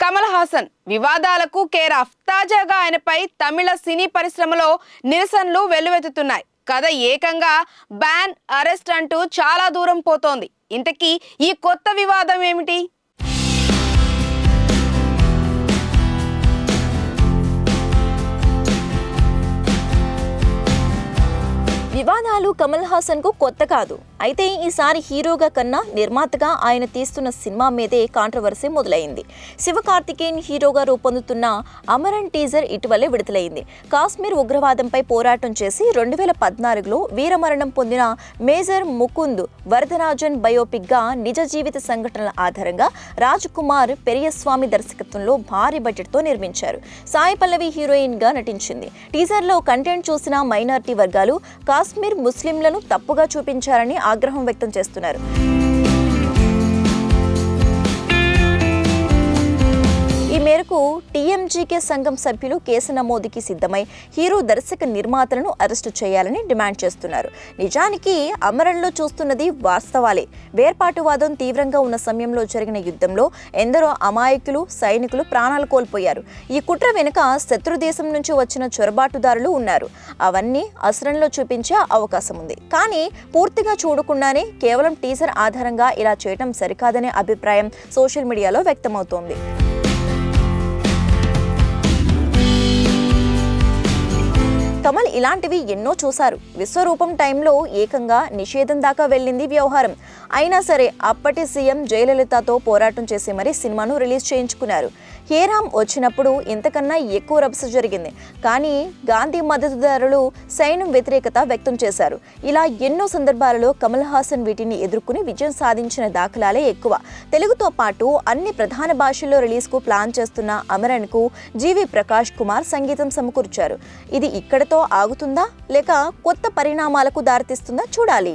కమల్ హాసన్ వివాదాలకు care of తాజాగా ఆయనపై తమిళ సినీ పరిశ్రమలో నిరసనలు వెల్లువెత్తుతున్నాయి. కథ ఏకంగా బ్యాన్ అరెస్ట్ అంటూ చాలా దూరం పోతోంది. ఇంతకీ ఈ కొత్త వివాదం ఏమిటి? వివాదాలు కమల్ హాసన్కు కొత్త కాదు. అయితే ఈసారి హీరోగా కన్నా నిర్మాతగా ఆయన తీస్తున్న సినిమా మీదే కాంట్రవర్సీ మొదలైంది. శివకార్తికేయన్ హీరోగా రూపొందుతున్న అమరన్ టీజర్ ఇటీవలే విడుదలైంది. కాశ్మీర్ ఉగ్రవాదంపై పోరాటం చేసి రెండు వేల పద్నాలుగులో వీరమరణం పొందిన మేజర్ ముకుంద్ వరదరాజన్ బయోపిక్గా నిజ జీవిత సంఘటనల ఆధారంగా రాజ్ కుమార్ పెరియస్వామి దర్శకత్వంలో భారీ బడ్జెట్తో నిర్మించారు. సాయి పల్లవి హీరోయిన్గా నటించింది. టీజర్లో కంటెంట్ చూసిన మైనారిటీ వర్గాలు కాశ్మీర్ కాశ్మీర్ ముస్లింలను తప్పుగా చూపించారని ఆగ్రహం వ్యక్తం చేస్తున్నారు. టీఎంజీకే సంఘం సభ్యులు కేసు నమోదుకి సిద్ధమై హీరో దర్శక నిర్మాతలను అరెస్టు చేయాలని డిమాండ్ చేస్తున్నారు. నిజానికి అమరంలో చూస్తున్నది వాస్తవాలే. వేర్పాటువాదం తీవ్రంగా ఉన్న సమయంలో జరిగిన యుద్ధంలో ఎందరో అమాయకులు సైనికులు ప్రాణాలు కోల్పోయారు. ఈ కుట్ర వెనుక శత్రు దేశం నుంచి వచ్చిన చొరబాటుదారులు ఉన్నారు. అవన్నీ అసరంలో చూపించే అవకాశం ఉంది. కానీ పూర్తిగా చూడకుండానే కేవలం టీజర్ ఆధారంగా ఇలా చేయటం సరికాదనే అభిప్రాయం సోషల్ మీడియాలో వ్యక్తమవుతోంది. కమల్ ఇలాంటివి ఎన్నో చూశారు. విశ్వరూపం టైంలో ఏకంగా నిషేధం దాకా వెళ్ళింది వ్యవహారం. అయినా సరే అప్పటి సీఎం జయలలితతో పోరాటం చేసి మరీ సినిమాను రిలీజ్ చేయించుకున్నారు. హేరామ్ వచ్చినప్పుడు ఇంతకన్నా ఎక్కువ రభస జరిగింది. కానీ గాంధీ మద్దతుదారులు సైన్యం వ్యతిరేకత వ్యక్తం చేశారు. ఇలా ఎన్నో సందర్భాలలో కమల్ హాసన్ వీటిని ఎదుర్కొని విజయం సాధించిన దాఖలాలే ఎక్కువ. తెలుగుతో పాటు అన్ని ప్రధాన భాషల్లో రిలీజ్కు ప్లాన్ చేస్తున్న అమరన్కు జీవి ప్రకాష్ కుమార్ సంగీతం సమకూర్చారు. ఇది ఇక్కడతో ఆగుతుందా లేక కొత్త పరిణామాలకు దారితీస్తుందా చూడాలి.